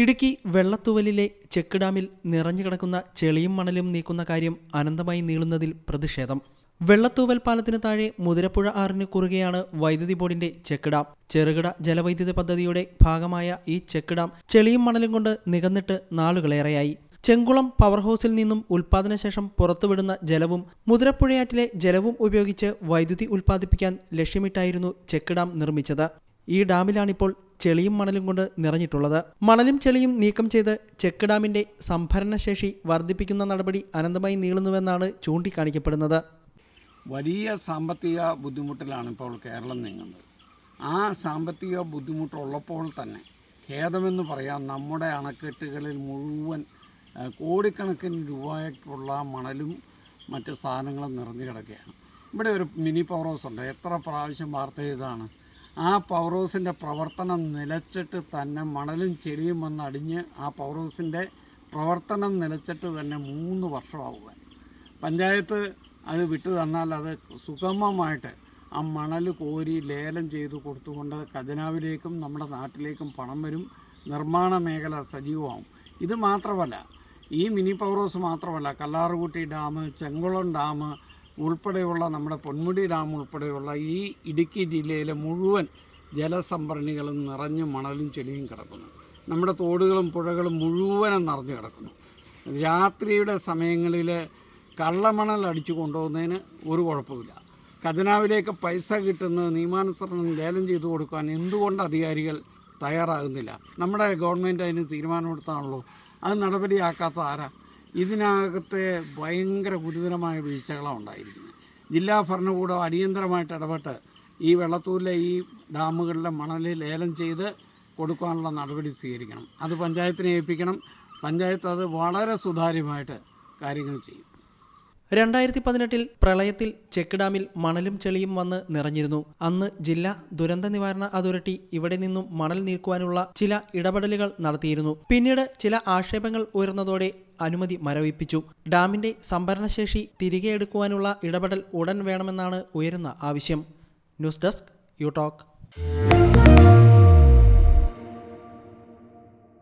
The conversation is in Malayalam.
ഇടുക്കി വെള്ളത്തുവലിലെ ചെക്ക് ഡാമിൽ നിറഞ്ഞു കിടക്കുന്ന ചെളിയും മണലും നീക്കുന്ന കാര്യം അനന്തമായി നീളുന്നതിൽ പ്രതിഷേധം. വെള്ളത്തൂവൽ പാലത്തിന് താഴെ മുതിരപ്പുഴ ആറിന് കുറുകെയാണ് വൈദ്യുതി ബോർഡിന്റെ ചെക്ക് ഡാം. ചെറുകിട ജലവൈദ്യുത പദ്ധതിയുടെ ഭാഗമായ ഈ ചെക്ക് ഡാം ചെളിയും മണലും കൊണ്ട് നികന്നിട്ട് നാളുകളേറെയായി. ചെങ്കുളം പവർ ഹൗസിൽ നിന്നും ഉൽപാദനശേഷം പുറത്തുവിടുന്ന ജലവും മുതിരപ്പുഴയാറ്റിലെ ജലവും ഉപയോഗിച്ച് വൈദ്യുതി ഉൽപ്പാദിപ്പിക്കാൻ ലക്ഷ്യമിട്ടായിരുന്നു ചെക്ക് ഡാം നിർമ്മിച്ചത്. ഈ ഡാമിലാണിപ്പോൾ ചെളിയും മണലും കൊണ്ട് നിറഞ്ഞിട്ടുള്ളത്. മണലും ചെളിയും നീക്കം ചെയ്ത് ചെക്ക് ഡാമിന്റെ സംഭരണശേഷി വർദ്ധിപ്പിക്കുന്ന നടപടി അനന്തമായി നീളുന്നുവെന്നാണ് ചൂണ്ടിക്കാണിക്കപ്പെടുന്നത്. വലിയ സാമ്പത്തിക ബുദ്ധിമുട്ടിലാണ് ഇപ്പോൾ കേരളം നീങ്ങുന്നത്. ആ സാമ്പത്തിക ബുദ്ധിമുട്ടുള്ളപ്പോൾ തന്നെ ഖേദമെന്ന് പറയാം നമ്മുടെ അണക്കെട്ടുകളിൽ മുഴുവൻ കോടിക്കണക്കിന് രൂപയ്ക്കുള്ള മണലും മറ്റു സാധനങ്ങളും നിറഞ്ഞു കിടക്കുകയാണ്. ഇവിടെ ഒരു മിനി പവർ ഹൗസ് ഉണ്ട്. എത്ര പ്രാവശ്യം വാർത്ത ചെയ്തതാണ്? ആ പവർ ഹൗസിന്റെ പ്രവർത്തനം നിലച്ചിട്ട് തന്നെ മണലും ചെളിയും വന്ന് അടിഞ്ഞ് ആ പവർ ഹൗസിന്റെ പ്രവർത്തനം നിലച്ചിട്ട് തന്നെ മൂന്ന് വർഷമാവുക പഞ്ചായത്ത് അത് വിട്ടു തന്നാൽ അത് സുഗമമായിട്ട് ആ മണൽ കോരി ലേലം ചെയ്ത് കൊടുത്തുകൊണ്ട് ഖജനാവിലേക്കും നമ്മുടെ നാട്ടിലേക്കും പണം വരും. നിർമ്മാണ മേഖല സജീവമാവും. ഇത് മാത്രമല്ല ഈ മിനി പവർ ഹൗസ് മാത്രമല്ല കല്ലാറുകുട്ടി ഡാം ചെങ്കുളം ഡാം ഉൾപ്പെടെയുള്ള നമ്മുടെ പൊന്മുടി ഡാം ഉൾപ്പെടെയുള്ള ഈ ഇടുക്കി ജില്ലയിലെ മുഴുവൻ ജലസംഭരണികളും നിറഞ്ഞ് മണലും ചെളിയും കിടക്കുന്നു. നമ്മുടെ തോടുകളും പുഴകളും മുഴുവനും നിറഞ്ഞു കിടക്കുന്നു. രാത്രിയുടെ സമയങ്ങളിൽ കള്ളമണൽ അടിച്ചു കൊണ്ടുപോകുന്നതിന് ഒരു കുഴപ്പമില്ല ഖജനാവിലേക്ക് പൈസ കിട്ടുന്നത് നിയമാനുസരണം ലേലം ചെയ്തു കൊടുക്കാൻ എന്തുകൊണ്ട് അധികാരികൾ തയ്യാറാകുന്നില്ല? നമ്മുടെ ഗവൺമെന്റ് അതിന് തീരുമാനമെടുത്താണല്ലോ അത് നടപടിയാക്കാത്ത ആരാ? ഇതിനകത്തെ ഭയങ്കര ഗുരുതരമായ വീഴ്ചകളാണ് ഉണ്ടായിരിക്കുന്നത്. ജില്ലാ ഭരണകൂടം അടിയന്തരമായിട്ട് ഇടപെട്ട് ഈ വെള്ളത്തൂരിലെ ഈ ഡാമുകളിലെ മണൽ ലേലം ചെയ്ത് കൊടുക്കാനുള്ള നടപടി സ്വീകരിക്കണം. അത് പഞ്ചായത്തിനെ ഏൽപ്പിക്കണം. പഞ്ചായത്ത് അത് വളരെ സുതാര്യമായിട്ട് കാര്യങ്ങൾ ചെയ്യും. രണ്ടായിരത്തി പതിനെട്ടിൽ പ്രളയത്തിൽ ചെക്ക് ഡാമിൽ മണലും ചെളിയും വന്ന് നിറഞ്ഞിരുന്നു. അന്ന് ജില്ലാ ദുരന്ത നിവാരണ അതോറിറ്റി ഇവിടെ നിന്നും മണൽ നീക്കുവാനുള്ള ചില ഇടപെടലുകൾ നടത്തിയിരുന്നു. പിന്നീട് ചില ആക്ഷേപങ്ങൾ ഉയർന്നതോടെ അനുമതി മരവിപ്പിച്ചു. ഡാമിന്റെ സംഭരണശേഷി തിരികെ എടുക്കുവാനുള്ള ഇടപെടൽ ഉടൻ വേണമെന്നാണ് ഉയരുന്ന ആവശ്യം. News desk you talk